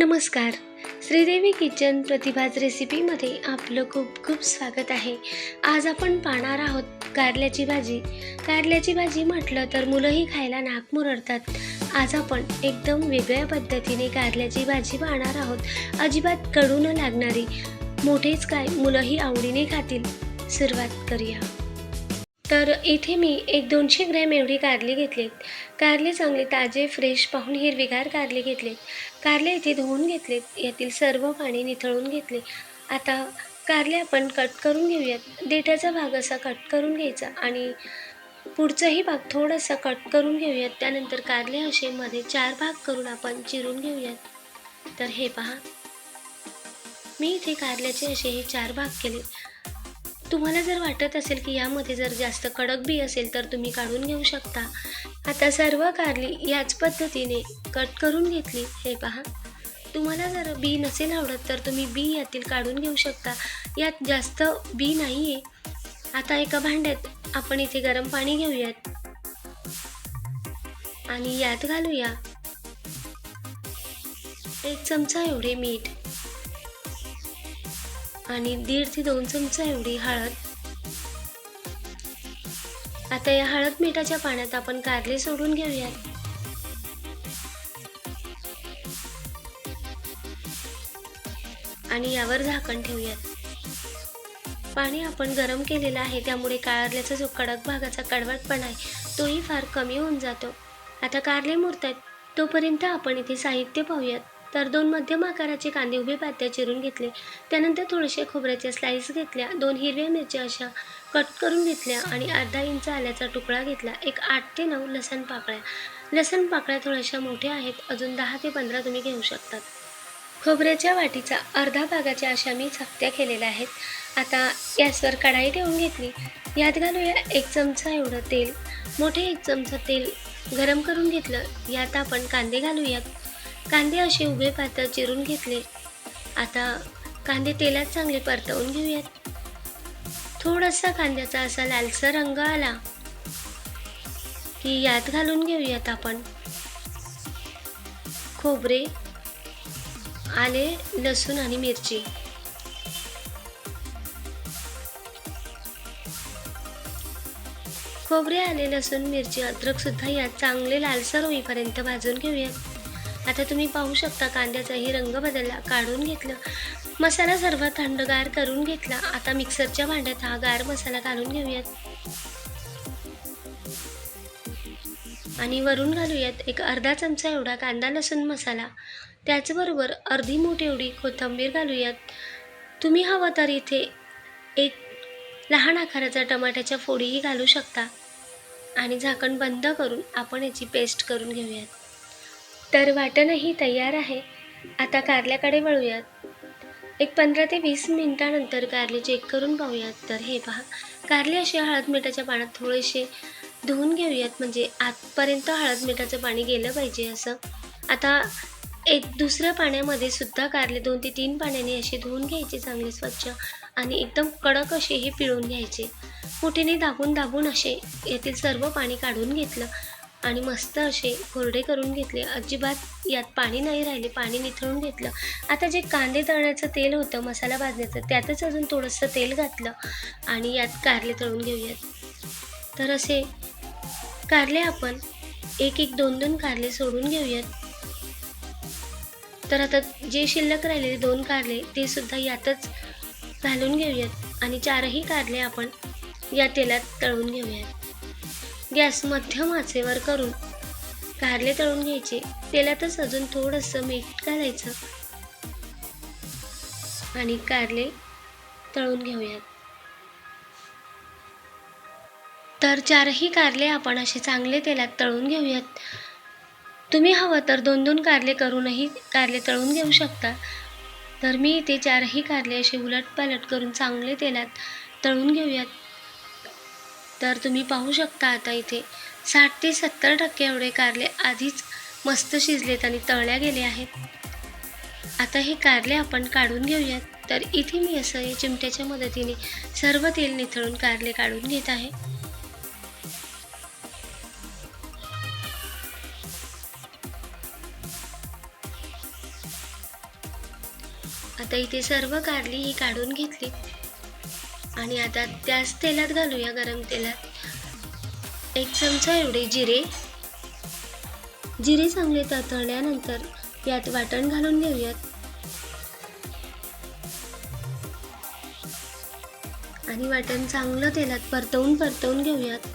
नमस्कार. श्रीदेवी किचन प्रतिभाज रेसिपीमध्ये आपलं खूप खूप स्वागत आहे. आज आपण पाहणार आहोत कारल्याची भाजी. कारल्याची भाजी म्हटलं तर मुलंही खायला नाक मुरडतात. आज आपण एकदम वेगळ्या पद्धतीने कारल्याची भाजी पाहणार आहोत. अजिबात कडू न लागणारी मोठेच काय मुलंही आवडीने खातील. सुरुवात करूया. तर इथे मी एक दोनशे ग्रॅम एवढी कारली घेतलीत. कारले चांगले ताजे फ्रेश पाहून हिरवीगार कारले घेतलेत. कारले इथे धुवून घेतलेत. यातील सर्व पाणी निथळून घेतले. आता कारले आपण कट करून घेऊयात. देठाचा भाग असा कट करून घ्यायचा आणि पुढचाही भाग थोडासा कट करून घेऊयात. त्यानंतर कारले असे मध्ये चार भाग करून आपण चिरून घेऊयात. तर हे पहा. मी इथे कारल्याचे असे हे चार भाग केले. तुम्हाला जर वाटत असेल की यामध्ये जर जास्त कडक बी असेल तर तुम्ही काढून घेऊ शकता. आता सर्व कारली याच पद्धतीने कट करून घेतली. हे पहा. तुम्हाला जर बी नसेल आवडत तर तुम्ही बी यातील काढून घेऊ शकता. यात जास्त बी नाही आहे आता एका भांड्यात आपण इथे गरम पाणी घेऊयात. आणि यात घालूया एक चमचा एवढे मीठ. आणि दीड ते दोन चमचा एवढी हळद. आता या हळद मिठाच्या पाण्यात आपण कारले सोडून घेऊयात. आणि यावर झाकण ठेवूयात. पाणी आपण गरम केलेलं आहे त्यामुळे कारल्याचा जो कडक भागाचा कडवटपणा आहे तोही फार कमी होऊन जातो. आता कारले मुरतात तोपर्यंत आपण इथे साहित्य पाहूयात. तर दोन मध्यम आकाराचे कांदे उभे पात्या चिरून घेतले. त्यानंतर थोडेसे खोबऱ्याचे स्लाईस घेतल्या. दोन हिरव्या मिरच्या अशा कट करून घेतल्या आणि अर्धा इंच आल्याचा तुकडा घेतला. एक आठ ते नऊ लसण पाकळ्या. लसण पाकळ्या थोड्याशा मोठ्या आहेत. अजून दहा ते पंधरा तुम्ही घेऊ शकतात. खोबऱ्याच्या वाटीचा अर्धा भागाच्या अशा मी चकत्या केलेल्या आहेत. आता गॅसवर कढाई ठेवून घेतली. यात घालूया एक चमचा एवढं तेल. मोठे एक चमचा तेल गरम करून घेतलं. यात आपण कांदे घालूयात. कांदे असे उभे पातळ चिरून घेतले. आता कांदे तेलात चांगले परतवून घेऊयात. थोडासा कांद्याचा असा लालसर रंग आला की यात घालून घेऊयात आपण. खोबरे आले लसूण आणि मिरची. खोबरे आले लसूण मिरची अद्रक सुद्धा यात चांगले लालसर होईपर्यंत भाजून घेऊयात. आता तुम्ही पाहू शकता कांद्याचाही रंग बदलला काढून घेतलं. मसाला सर्व थंडगार करून घेतला. आता मिक्सरच्या भांड्यात हा गार मसाला घालून घेऊयात. आणि वरून घालूयात एक अर्धा चमचा एवढा कांदा लसूण मसाला. त्याचबरोबर अर्धी मूठ एवढी कोथिंबीर घालूयात. तुम्ही हवं तर इथे एक लहान आकाराचा टमाट्याच्या फोडीही घालू शकता. आणि झाकण बंद करून आपण याची पेस्ट करून घेऊयात. तर वाटणही तयार आहे. आता कारल्याकडे वळूयात. एक पंधरा ते वीस मिनिटानंतर कारले चेक करून पाहूयात. तर हे पहा. कारले असे हळद मिठाच्या पाण्यात थोडेसे धुवून घेऊयात. म्हणजे आतपर्यंत हळद मिठाचं पाणी गेलं पाहिजे असं. आता एक दुसऱ्या पाण्यामध्ये सुद्धा कारले दोन ते तीन पाण्याने असे धुवून घ्यायचे चांगले स्वच्छ आणि एकदम कडक असे हे पिळून घ्यायचे. मुठीने दाबून दाबून असे येथील सर्व पाणी काढून घेतलं. आणि मस्त असे कोरडे करून घेतले. अजिबात यात पाणी नाही राहिले पाणी निथळून घेतलं. आता जे कांदे तळण्याचं तेल होतं मसाला भाजण्याचं त्यातच अजून थोडंसं तेल घातलं आणि यात कारले तळून घेऊयात. तर असे कारले आपण एक एक दोन दोन कारले सोडून घेऊयात. तर आता जे शिल्लक राहिलेले दोन कारले ते सुद्धा यातच घालून घेऊयात आणि चारही कारले आपण या तेलात तळून घेऊयात. गॅस मध्यम आचेवर करून कारले तळून घ्यायचे. तेलातच अजून थोडंसं मीठ घालायचं. आणि कारले तळून घेऊयात. तर चारही कारले आपण असे चांगले तेलात तळून घेऊयात. तुम्ही हवं तर दोन दोन कारले करूनही कारले तळून घेऊ शकता. तर मी इथे चारही कारले असे उलटपालट करून चांगले तेलात तळून घेऊयात. तर तुम्ही पाहू शकता आता इथे. साठ ते सत्तर टक्के एवढे कारले आधीच मस्त शिजलेत आणि तळल्या गेले आहेत. आता हे कारले आपण काढून घेऊयात. तर इथे मी असं या चिमट्याच्या मदतीने सर्व तेल निथळून कारले काढून घेत आहे. आता इथे सर्व कारली ही काढून घेतली आणि आता त्याच तेलात घालूया गरम तेलात. एक चमचा एवढे जिरे. जिरे चांगले ततळल्यानंतर यात वाटण घालून घेऊयात. आणि वाटण चांगलं तेलात परतवून परतवून घेऊयात.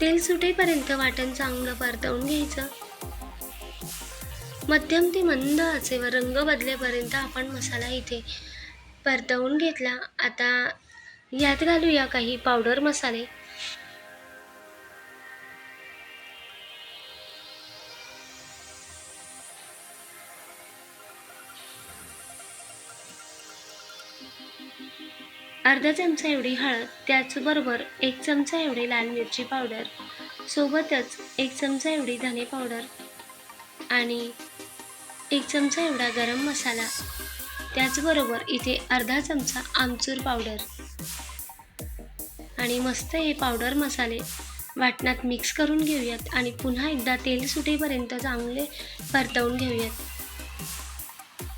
तेल सुटेपर्यंत वाटण चांगलं परतवून घ्यायचं. मध्यम ते मंद आचेवर रंग बदलेपर्यंत आपण मसाला इथे परतवून घेतला. आता यात घालूया काही पावडर मसाले. अर्धा चमचा एवढी हळद त्याचबरोबर एक चमचा एवढी लाल मिरची पावडर सोबतच एक चमचा एवढी धने पावडर आणि एक चमचा एवढा गरम मसाला. त्याचबरोबर इथे अर्धा चमचा आमचूर पावडर. आणि मस्त हे पावडर मसाले वाटणात मिक्स करून घेऊयात आणि पुन्हा एकदा तेल सुटेपर्यंत चांगले परतवून घेऊयात.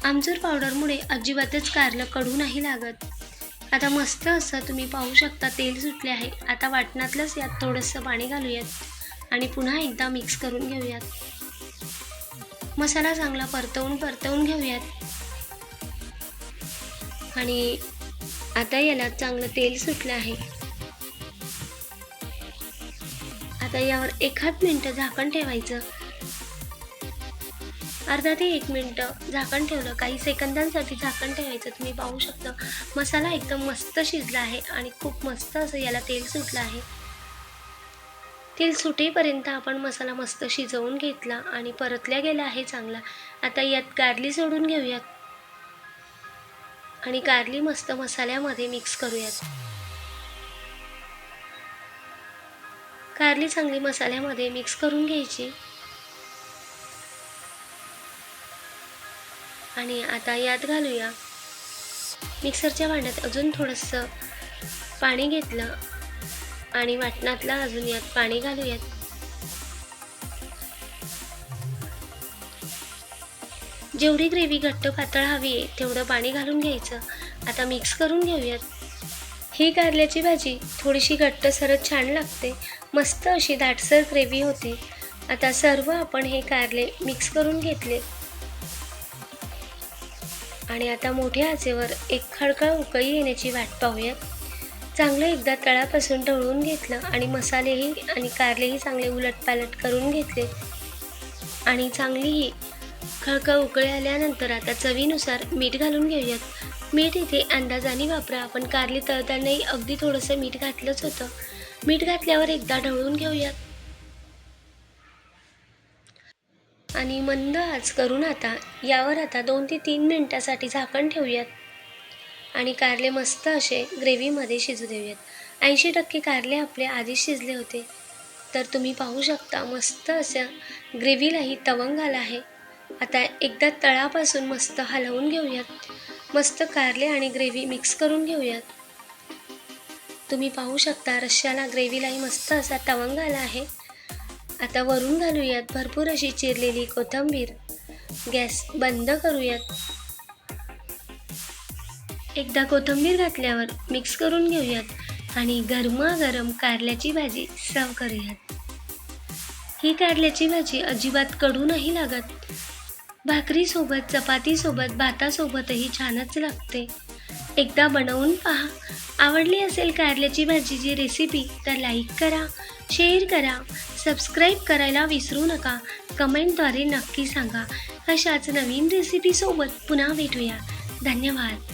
आमचूर पावडरमुळे अजिबातच कारलं कडू नाही लागत. आता मस्त असं तुम्ही पाहू शकता तेल सुटले आहे. आता वाटणातलंच यात थोडंसं पाणी घालूयात आणि पुन्हा एकदा मिक्स करून घेऊयात. मसाला चांगला परतवून परतवून घेऊयात. आणि आता याला चांगलं तेल सुटलं आहे. आता यावर एखाद मिनटं झाकण ठेवायचं. अर्धा ते एक मिनटं झाकण ठेवलं. काही सेकंदांसाठी झाकण ठेवायचं. तुम्ही पाहू शकता मसाला एकदम मस्त शिजला आहे आणि खूप मस्त असं याला तेल सुटलं आहे. तेल सुटेपर्यंत आपण मसाला मस्त शिजवून घेतला आणि परतल्या गेला आहे चांगला. आता यात गार्ली सोडून घेऊयात. आणि कारली मस्त मसाल्यामध्ये मिक्स करूयात. कारली चांगली मसाल्यामध्ये मिक्स करून घ्यायची. आणि आता यात घालूया. मिक्सरच्या भांड्यात अजून थोडंसं पाणी घेतलं आणि वाटणातलं अजून यात पाणी घालूयात. जेवढी ग्रेव्ही घट्ट पातळ हवी आहे तेवढं पाणी घालून घ्यायचं. आता मिक्स करून घेऊयात. ही कारल्याची भाजी थोडीशी घट्ट सरत छान लागते. मस्त अशी दाटसर ग्रेव्ही होते. आता सर्व आपण हे कारले मिक्स करून घेतले. आणि आता मोठ्या आचेवर एक खडखळ उकळी येण्याची वाट पाहूयात. चांगलं एकदा तळापासून ढवळून घेतलं आणि मसालेही आणि कारलेही चांगले उलटपालट करून घेतले. आणि चांगलीही खळखळ उकळे आल्यानंतर आता चवीनुसार मीठ घालून घेऊयात. मीठ इथे अंदाजाने वापरा. आपण कारली तळतानाही अगदी थोडंसं मीठ घातलंच होतं. मीठ घातल्यावर एकदा ढवळून घेऊयात. आणि मंद आच करून आता यावर आता दोन ते तीन मिनटासाठी झाकण ठेवूयात. आणि कारले मस्त असे ग्रेव्हीमध्ये शिजू देऊयात. ऐंशी टक्के कारले आपले आधीच शिजले होते. तर तुम्ही पाहू शकता मस्त अशा ग्रेव्हीलाही तवंग आला आहे. आता एकदा तळापासून मस्त हलवून घेऊयात. मस्त कारले आणि ग्रेव्ही मिक्स करून घेऊयात. तुम्ही पाहू शकता रश्याला ग्रेव्हीलाही मस्त असा तवंग आला आहे. आता वरून घालूयात भरपूर अशी चिरलेली कोथिंबीर. गॅस बंद करूयात. एकदा कोथिंबीर घातल्यावर मिक्स करून घेऊयात आणि गरमागरम कारल्याची भाजी सर्व करूयात. ही कारल्याची भाजी अजिबात कडू नाही लागत. भाकरीसोबत चपातीसोबत भातासोबतही छानच लागते. एकदा बनवून पहा. आवडली असेल कारल्याची भाजीची रेसिपी तर लाईक करा शेअर करा. सबस्क्राईब करायला विसरू नका. कमेंटद्वारे नक्की सांगा. अशाच नवीन रेसिपीसोबत पुन्हा भेटूया. धन्यवाद.